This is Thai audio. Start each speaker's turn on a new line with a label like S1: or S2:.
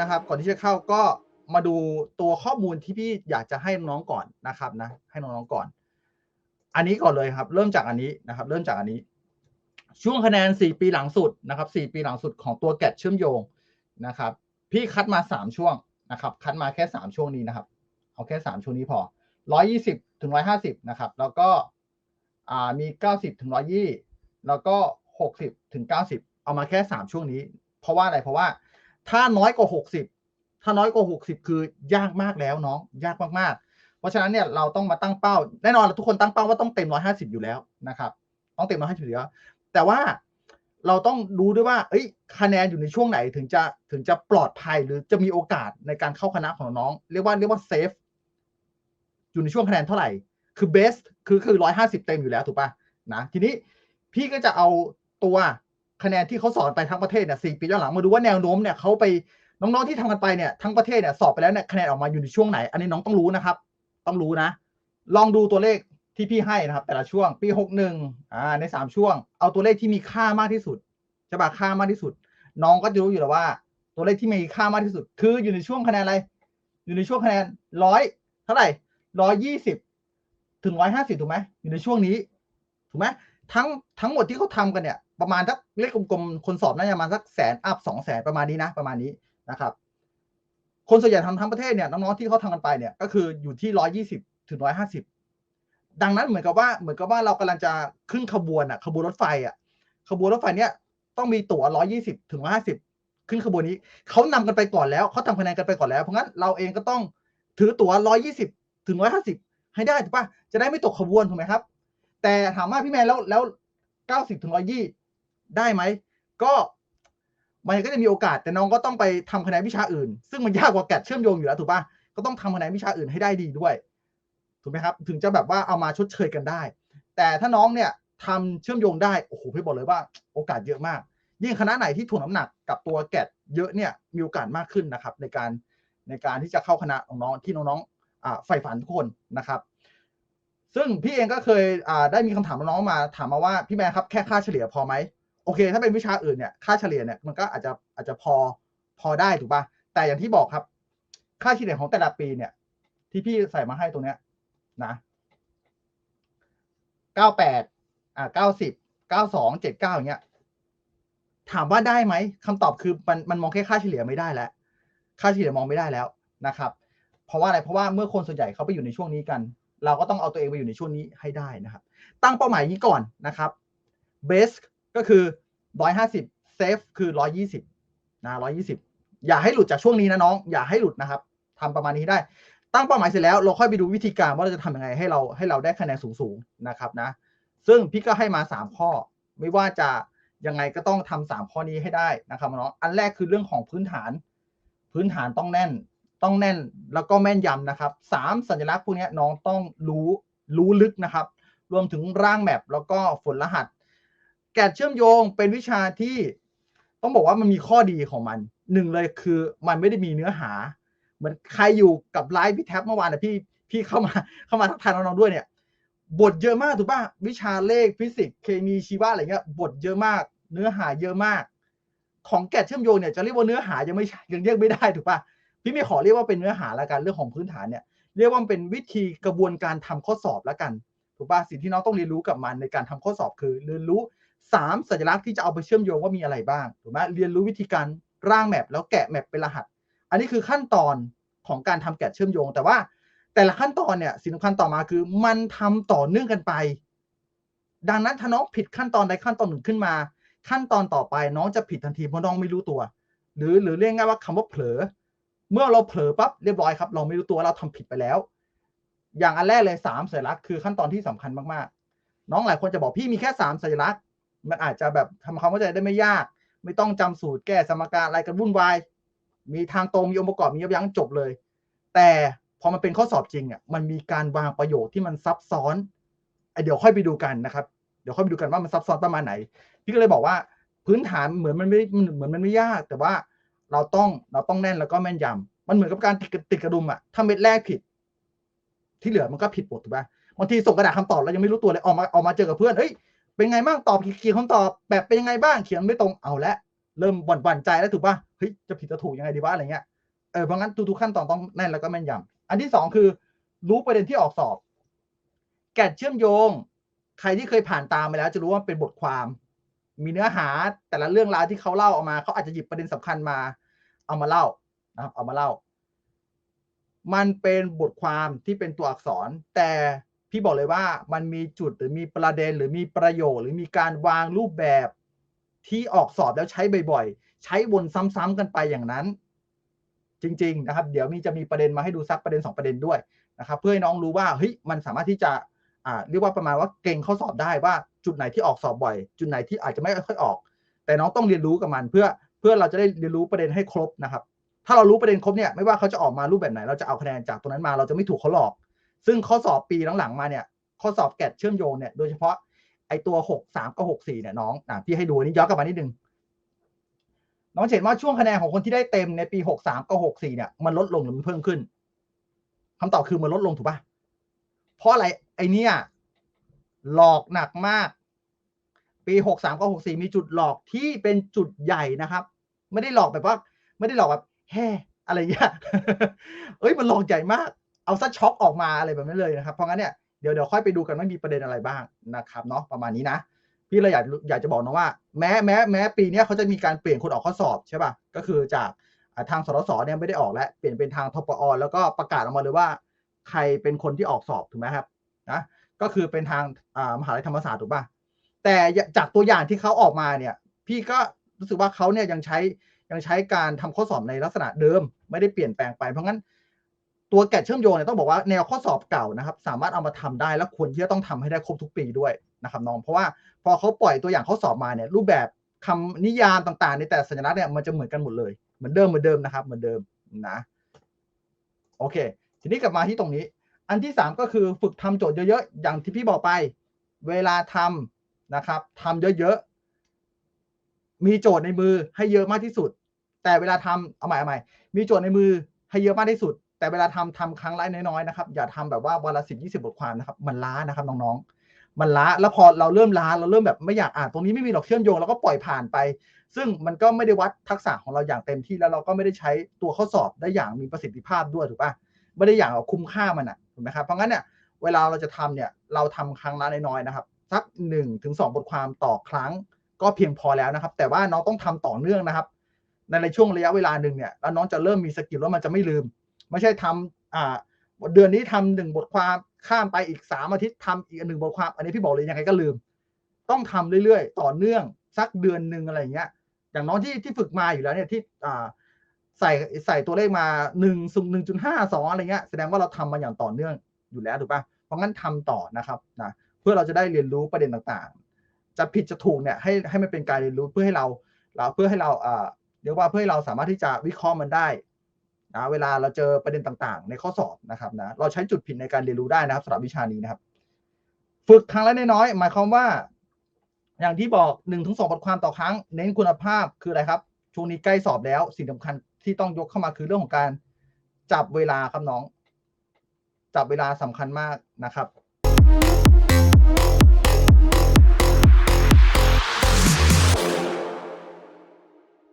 S1: นะครับ ก่อนที่จะเข้าก็มาดูตัวข้อมูลที่พี่อยากจะให้น้องก่อนนะครับนะ ให้น้องๆก่อน อันนี้ก่อนเลยครับ เริ่มจากอันนี้นะครับ เริ่มจากอันนี้ ช่วงคะแนน 4 ปีหลังสุดนะครับ 4 ปีหลังสุดของตัวแกดเชื่อมโยงนะครับ พี่คัดมา 3 ช่วงนะครับ คัดมาแค่ 3 ช่วงนี้นะครับ เอาแค่ 3 ช่วงนี้พอ 120 ถึง 150 นะครับ แล้วก็อ่ามี 90 ถึง 120 แล้วก็ 60 ถึง 90 เอามาแค่ 3 ช่วงนี้ เพราะว่าอะไร เพราะว่า ถ้าน้อยกว่า 60 ถ้าน้อยกว่า 60 คือยากมากแล้วน้องยากมากๆ เพราะฉะนั้นเนี่ยเราต้องมาตั้งเป้า แน่นอนทุกคนตั้งเป้าว่าต้องเต็ม 150 อยู่แล้วนะครับต้องเต็ม 150อยู่แล้วแต่ว่าเราต้องดูด้วยว่าเอ้ยคะแนนอยู่ในช่วงไหนถึงจะถึงจะปลอดภัยหรือจะมีโอกาสในการเข้าคณะของน้อง เรียกว่าเรียกว่าเซฟอยู่ในช่วงคะแนนเท่าไหร่ คือเบสคือคือร้อยห้าสิบเต็มอยู่แล้วถูกปะนะทีนี้พี่ก็จะเอาตัว คะแนนที่เขาสอนไปทั้งประเทศเนี่ยสี่ปีย้อนหลังมาดูว่าแนวโน้มเนี่ยเขาไปน้องๆที่ทำกันไปเนี่ยทั้งประเทศเนี่ยสอบไปแล้วเนี่ยคะแนนออกมาอยู่ในช่วงไหน อันนี้น้องต้องรู้นะครับ ต้องรู้นะ ลองดูตัวเลขที่พี่ให้นะครับ แต่ละช่วงปีหกหนึ่งอ่าในสามช่วง เอาตัวเลขที่มีค่ามากที่สุดจะบาค่ามากที่สุด น้องก็จะรู้อยู่แล้วว่า ตัวเลขที่มีค่ามากที่สุด คืออยู่ในช่วงคะแนนอะไร อยู่ในช่วงคะแนนร้อยเท่าไหร่ร้อยยี่สิบถึงร้อยห้าสิบถูกไหมอยู่ในช่วงนี้ถูกไหมทั้งทั้งหมดที่เขาทำกันเนี่ย ประมาณสักเลขกลมๆคนสอบน่าจะประมาณสักแสนอัพสองแสนประมาณนี้นะประมาณนี้นะครับคนส่วนใหญ่ทำทั้งประเทศเนี่ยน้องๆที่เขาทำกันไปเนี่ยก็คืออยู่ที่ร้อยยี่สิบถึงร้อยห้าสิบดังนั้นเหมือนกับว่าเหมือนกับว่าเรากำลังจะขึ้นขบวนอะขบวนรถไฟอะขบวนรถไฟเนี้ยต้องมีตั๋วร้อยี่สิบถึงร้อยห้าสิบขึ้นขบวนนี้เขานำกันไปก่อนแล้วเขาทำคะแนนกันไปก่อนแล้วเพราะงั้นเราเองก็ต้องถือตั๋วร้อยี่สิบถึงร้อยห้าสิบให้ได้ถูกปะจะได้ไม่ตกขบวนถูกไหมครับ แต่ถามว่าพี่แมนแล้วแล้วเก้าสิบถึงร้อยี่ ได้ไหม ก็มันก็จะมีโอกาสแต่น้องก็ต้องไปทำคะแนนวิชาอื่น ซึ่งมันยากกว่าแกดเชื่อมโยงอยู่แล้วถูกปะก็ต้องทำคะแนนวิชาอื่นให้ได้ดีด้วยถูกไหมครับ ถึงจะแบบว่าเอามาชดเชยกันได้ แต่ถ้าน้องเนี่ยทำเชื่อมโยงได้โอ้โหพี่บอกเลยว่าโอกาสเยอะมาก ยิ่งคณะไหนที่ถ่วงน้ำหนักกับตัวแกดเยอะเนี่ยมีโอกาสมากขึ้นนะครับ ในการในการที่จะเข้าคณะของน้องที่น้องๆใฝ่ฝันทุกคนนะครับ ซึ่งพี่เองก็เคยได้มีคำถามน้องมาถามมาว่าพี่แม่ครับแค่ค่าเฉลี่ยพอไหม โอเค ถ้าเป็นวิชาอื่นเนี่ยค่าเฉลี่ยเนี่ยมันก็อาจจะอาจจะพอพอได้ถูกป่ะแต่อย่างที่บอกครับ ค่าเฉลี่ยของแต่ละปีเนี่ย ที่พี่ใส่มาให้ตรงเนี้ยนะเก้าแปดอ่าเก้าสิบเก้าสองเจ็ดเก้าอย่างเงี้ย ถามว่าได้ไหมคำตอบคือมันมันมองแค่ค่าเฉลี่ยไม่ได้แล้ว ค่าเฉลี่ยมองไม่ได้แล้วนะครับ เพราะว่าอะไรเพราะว่าเมื่อคนส่วนใหญ่เขาไปอยู่ในช่วงนี้กัน เราก็ต้องเอาตัวเองไปอยู่ในช่วงนี้ให้ได้นะครับ ตั้งเป้าหมายนี้ก่อนนะครับเบส ก็คือร้อยห้าสิบเซฟคือร้อยี่สิบนะร้อยี่สิบอย่าให้หลุดจากช่วงนี้นะน้อง อย่าให้หลุดนะครับทำประมาณนี้ได้ ตั้งเป้าหมายเสร็จแล้วเราค่อยไปดูวิธีการว่าเราจะทำยังไงให้เราให้เราได้คะแนนสูงๆนะครับนะ ซึ่งพี่ก็ให้มาสามข้อ ไม่ว่าจะยังไงก็ต้องทำสามข้อนี้ให้ได้นะครับน้องอันแรกคือเรื่องของพื้นฐาน พื้นฐานต้องแน่น ต้องแน่นแล้วก็แม่นยำนะครับสามสัญลักษณ์พวกนี้น้องต้องรู้รู้ลึกนะครับ รวมถึงร่างแมปแล้วก็ฝนรหัส แกดเชื่อมโยงเป็นวิชาที่ต้องบอกว่ามันมีข้อดีของมันหนึ่งเลยคือมันไม่ได้มีเนื้อหา เหมือนใครอยู่กับไลฟ์พี่แท็บเมื่อวานนะพี่พี่เข้ามาเข้ามาทักทายน้องๆด้วยเนี่ย บทเยอะมากถูกป่ะวิชาเลขฟิสิกส์เคมีชีวะอะไรเงี้ยบทเยอะมาก เนื้อหาเยอะมาก ของแกดเชื่อมโยงเนี่ยจะเรียกว่าเนื้อหายังไม่ยังเรียกไม่ได้ถูกป่ะพี่ไม่ขอเรียกว่าเป็นเนื้อหาละกันเรื่องของพื้นฐานเนี่ยเรียกว่าเป็นวิธีกระบวนการทำข้อสอบละกันถูกป่ะสิ่งที่น้องต้องเรียนรู้กับมันในการทำข้อสอบคือเรียนรู้ สามสัญลักษณ์ที่จะเอาไปเชื่อมโยงว่ามีอะไรบ้างถูกไหมเรียนรู้วิธีการร่างแมปแล้วแกะแมปเป็นรหัส อันนี้คือขั้นตอนของการทำแกะเชื่อมโยง แต่ว่าแต่ละขั้นตอนเนี่ยสิ่งสำคัญต่อมาคือ มันทำต่อเนื่องกันไป ดังนั้นถ้าน้องผิดขั้นตอนใดขั้นตอนหนึ่งขึ้นมา ขั้นตอนต่อไปน้องจะผิดทันทีเพราะน้องไม่รู้ตัว หรือหรือเรียกง่ายว่าคำว่าเผลอ เมื่อเราเผลอปั๊บเรียบร้อยครับ เราไม่รู้ตัวเราทำผิดไปแล้ว อย่างอันแรกเลยสามสัญลักษณ์คือขั้นตอนที่สำคัญมากๆ น้องหลายคนจะบอกพี่มีแค่สามสัญลักษณ์ มันอาจจะแบบทำความเข้าใจได้ไม่ยาก ไม่ต้องจำสูตรแก้สมการอะไรกันวุ่นวาย มีทางตรงมีองค์ประกอบมียับยั้งจบเลย แต่พอมันเป็นข้อสอบจริงอะมันมีการวางประโยคที่มันซับซ้อนไอเดี๋ยวค่อยไปดูกันนะครับ เดี๋ยวค่อยไปดูกันว่ามันซับซ้อนประมาณไหน พี่ก็เลยบอกว่าพื้นฐานเหมือนมันไม่เหมือนมันไม่ยาก แต่ว่าเราต้องเราต้องแน่นแล้วก็แม่นยำมันเหมือนกับการติดติดกระดุมอะถ้าเม็ดแรกผิด ที่เหลือมันก็ผิดหมดถูกป่ะบางทีส่งกระดาษคำตอบเรายังไม่รู้ตัวเลยออกมาออกมาเจอกับเพื่อนเอ้ย เป็นไงบ้างตอบเขียนคำตอบ แบบเป็นยังไงบ้างเขียนไม่ตรงเอาละเริ่มบ่นบ่นใจแล้วถูกป่ะเฮ้ยจะผิดจะถูกยังไงดีวะอะไรเงี้ยเออเพราะงั้นทุกๆขั้นตอนต้องแน่นแล้วก็แม่นยำอันที่สองคือ รู้ประเด็นที่ออกสอบ แกะเชื่อมโยง ใครที่เคยผ่านตามมาแล้วจะรู้ว่าเป็นบทความ มีเนื้อหาแต่ละเรื่องราวที่เขาเล่าออกมาเขาอาจจะหยิบประเด็นสำคัญมา เอามาเล่านะครับเอามาเล่า มันเป็นบทความที่เป็นตัวอักษร แต่ พี่บอกเลยว่ามันมีจุดหรือมีประเด็นหรือมีประโยชน์หรือมีการวางรูปแบบที่ออกสอบแล้วใช้บ่อยๆ ใช้วนซ้ำๆกันไปอย่างนั้น จริง ๆ นะครับ เดี๋ยวมีจะมีประเด็นมาให้ดูสักประเด็นสองประเด็นด้วยนะครับ เพื่อให้น้องรู้ว่าเฮ้ยมันสามารถที่จะอ่าเรียกว่าประมาณว่าเก่งข้อสอบได้ว่าจุดไหนที่ออกสอบบ่อย จุดไหนที่อาจจะไม่ค่อยออก แต่น้องต้องเรียนรู้กับมัน เพื่อเพื่อเราจะได้เรียนรู้ประเด็นให้ครบนะครับ ถ้าเรารู้ประเด็นครบเนี่ยไม่ว่าเขาจะออกมารูปแบบไหน เราจะเอาคะแนนจากตรงนั้นมาเราจะไม่ถูกเขาหลอก ซึ่งข้อสอบปีหลังๆมาเนี่ยข้อสอบแกดเชื่อมโยงเนี่ยโดยเฉพาะไอตัวหกสามกับหกสี่เนี่ยน้องอะพี่ให้ดูนี้ย้อนกลับมานิดนึงน้องเห็นว่าช่วงคะแนนของคนที่ได้เต็มในปีหกสามกับหกสี่เนี่ยมันลดลงหรือมันเพิ่มขึ้นคำตอบคือมันลดลงถูกปะเพราะอะไรไอเนี่ยหลอกหนักมาก ปีหกสามกับหกสี่มีจุดหลอกที่เป็นจุดใหญ่นะครับ ไม่ได้หลอกแบบว่า ไม่ได้หลอกแบบแฮ่อะไรเงี้ยเอ้ยมันหลอกใหญ่มาก เอาซะช็อกออกมาอะไรแบบนั้นเลยนะครับ เพราะงั้นเนี่ยเดี๋ยวเดี๋ยวค่อยไปดูกันว่ามีประเด็นอะไรบ้างนะครับเนาะประมาณนี้นะ พี่เลยอยากอยากจะบอกนะว่า แม้แม้แม้ปีนี้เขาจะมีการเปลี่ยนคนออกข้อสอบใช่ป่ะก็คือจากทางสรสเนี่ยไม่ได้ออกแล้วเปลี่ยนเป็นทางทปอแล้วก็ประกาศออกมาเลยว่า ใครเป็นคนที่ออกสอบถูกไหมครับนะก็คือเป็นทางมหาลัยธรรมศาสตร์ถูกป่ะแต่จากตัวอย่างที่เขาออกมาเนี่ย พี่ก็รู้สึกว่าเขาเนี่ยยังใช้ยังใช้การทำข้อสอบในลักษณะเดิม ไม่ได้เปลี่ยนแปลงไปเพราะงั้น ตัวแกะเชื่อมโยงเนี่ยต้องบอกว่าแนวข้อสอบเก่านะครับ สามารถเอามาทำได้และควรที่จะต้องทำให้ได้ครบทุกปีด้วยนะครับน้อง เพราะว่าพอเขาปล่อยตัวอย่างข้อสอบมาเนี่ยรูปแบบคำนิยามต่างๆ ในแต่สัญลักษณ์เนี่ยมันจะเหมือนกันหมดเลยเหมือนเดิมเหมือนเดิมนะครับ เหมือนเดิมนะโอเค ทีนี้กลับมาที่ตรงนี้ อันที่สามก็คือฝึกทำโจทย์เยอะๆ อย่างที่พี่บอกไป เวลาทำนะครับทำเยอะๆ มีโจทย์ในมือให้เยอะมากที่สุด แต่เวลาทำเอาใหม่เอาใหม่มีโจทย์ในมือให้เยอะมากที่สุด แต่เวลาทำทำครั้งละน้อยๆนะครับ อย่าทำแบบว่าวันละสิบยี่สิบบทความนะครับ มันล้านะครับน้องๆ มันล้า แล้วพอเราเริ่มล้า เราเริ่มแบบไม่อยากอ่าน ตรงนี้ไม่มีหรอกเชื่อมโยงเราก็ปล่อยผ่านไป ซึ่งมันก็ไม่ได้วัดทักษะของเราอย่างเต็มที่ แล้วเราก็ไม่ได้ใช้ตัวข้อสอบได้อย่างมีประสิทธิภาพด้วยถูกปะไม่ได้อย่างเอาคุ้มค่ามันอะ ถูกไหมครับ เพราะงั้นเนี่ย เวลาเราจะทำเนี่ย เราทำครั้งละน้อยๆนะครับ สักหนึ่งถึงสองบทความต่อครั้ง ก็เพียงพอแล้วนะครับ แต่ว่าน้องต้องทำต่อเนื่องนะครับ ในช่วงระยะเวลาหนึ่งเนี่ย แล้วน้องจะเริ่มมีสกิลว่ามันจะไม่ลืม ไม่ใช่ทำอ่าเดือนนี้ทำหนึ่งบทความข้ามไปอีกสามอาทิตย์ทำอีกหนึ่งบทความ อันนี้พี่บอกเลยยังไงก็ลืม ต้องทำเรื่อยๆ ต่อเนื่องสักเดือนหนึ่งอะไรอย่างเงี้ย อย่างน้องที่ที่ฝึกมาอยู่แล้วเนี่ยที่อ่าใส่ใส่ตัวเลขมาหนึ่งสุ่มหนึ่งจุดห้าสองอะไรเงี้ยแสดงว่าเราทำมาอย่างต่อเนื่องอยู่แล้วถูกปะเพราะงั้นทำต่อนะครับนะเพื่อเราจะได้เรียนรู้ประเด็นต่างๆ จะผิดจะถูกเนี่ยให้ให้มันเป็นการเรียนรู้เพื่อให้เราเราเพื่อให้เราเอ่าเรียกว่าเพื่อให้เราสามารถที่จะวิเคราะห์มันได้ นะเวลาเราเจอประเด็นต่างๆ ในข้อสอบนะครับนะเราใช้จุดผิดในการเรียนรู้ได้นะครับสำหรับวิชานี้นะครับ ฝึกครั้งละน้อยๆหมายความว่า อย่างที่บอกหนึ่งถึงสองบทความต่อครั้ง เน้นคุณภาพคืออะไรครับช่วงนี้ใกล้สอบแล้ว สิ่งสำคัญที่ต้องยกเข้ามาคือเรื่องของการจับเวลาครับน้อง จับเวลาสำคัญมากนะครับ